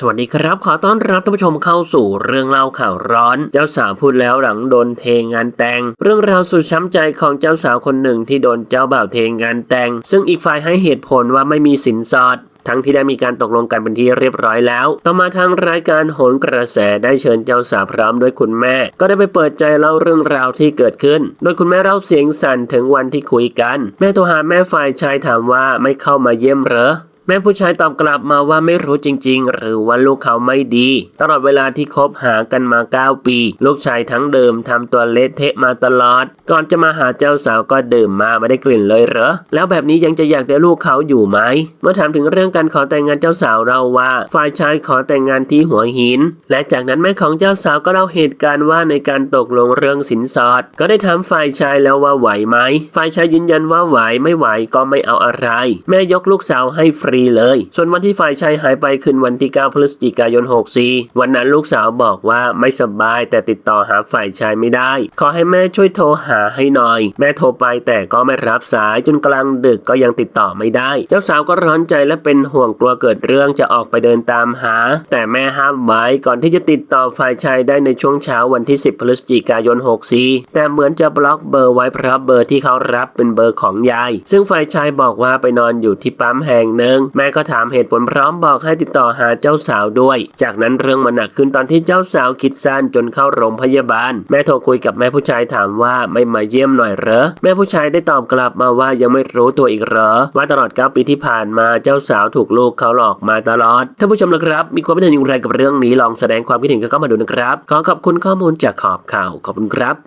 สวัสดีครับ ขอต้อนรับท่านผู้ชมเข้าสู่เรื่องเล่าข่าวร้อน เจ้าสาวพูดแล้วหลังโดนเทงานแต่ง เรื่องราวสุดช้ำใจของเจ้าสาวคนหนึ่งที่โดนเจ้าบ่าวเทงานแต่ง ซึ่งอีกฝ่ายให้เหตุผลว่าไม่มีสินสอดทั้งที่ได้มีการตกลงกันเป็นที่เรียบร้อยแล้ว ต่อมาทางรายการโหนกระแสได้เชิญเจ้าสาวพร้อมด้วยคุณแม่ ก็ได้ไปเปิดใจเล่าเรื่องราวที่เกิดขึ้น โดยคุณแม่เล่าเสียงสั่นถึงวันที่คุยกัน แม่โทรหาแม่ฝ่ายชายถามว่าไม่เข้ามาเยี่ยมเหรอ แม่ผู้ชายตอบกลับมาว่าไม่รู้จริง ๆ หรือว่าลูกเขาไม่ดี ตลอดเวลาที่คบหากันมา 9 ปี ลูกชายทั้งเดิมทำตัวเละเทะมาตลอด ก่อนจะมาหาเจ้าสาวก็ดื่มมาไม่ได้กลิ่นเลยเหรอ แล้วแบบนี้ยังจะอยากได้ลูกเขาอยู่ไหม เมื่อถามถึงเรื่องการขอแต่งงานเจ้าสาวเราว่า ฝ่ายชายขอแต่งงานที่หัวหิน และจากนั้นแม่ของเจ้าสาวก็เล่าเหตุการณ์ว่าในการตกลงเรื่องสินสอด ก็ได้ถามฝ่ายชายแล้วว่าไหวไหม ฝ่ายชายยืนยันว่าไหวไม่ไหวก็ไม่เอาอะไร แม่ยกลูกสาวให้ฟรีเลย ส่วนวันที่ฝ่ายชายหายไปคืนวันที่ 9 พฤศจิกายน 64 วันนั้นลูกสาวบอกว่าไม่สบายแต่ติดต่อหาฝ่ายชายไม่ได้ ขอให้แม่ช่วยโทรหาให้หน่อย แม่โทรไปแต่ก็ไม่รับสายจนกลางดึกก็ยังติดต่อไม่ได้ เจ้าสาวก็ร้อนใจและเป็นห่วงกลัวเกิดเรื่องจะออกไปเดินตามหา แต่แม่ห้ามไว้ก่อนที่จะติดต่อฝ่ายชายได้ในช่วงเช้าวันที่ 10 พฤศจิกายน 64 แต่เหมือนจะบล็อกเบอร์ไว้เพราะเบอร์ที่เขารับเป็นเบอร์ของยาย ซึ่งฝ่ายชายบอกว่าไปนอนอยู่ที่ปั๊มแห่งหนึ่งแม่ก็ถามเหตุผลพร้อมบอกให้ติดต่อหาเจ้าสาวด้วย จากนั้นเรื่องมันหนักขึ้นตอนที่เจ้าสาวคิดสั้นจนเข้าโรงพยาบาล แม่โทรคุยกับแม่ผู้ชายถามว่าไม่มาเยี่ยมหน่อยเหรอ แม่ผู้ชายได้ตอบกลับมาว่ายังไม่รู้ตัวอีกเหรอ ว่าตลอด 9 ปีที่ผ่านมาเจ้าสาวถูกลูกเขาหลอกมาตลอด ท่านผู้ชมนะครับ มีความคิดเห็นอย่างไรกับเรื่องนี้ลองแสดงความคิดเห็นกันเข้ามาดูนะครับ ขอขอบคุณข้อมูลจากขอบข่าวขอบคุณครับ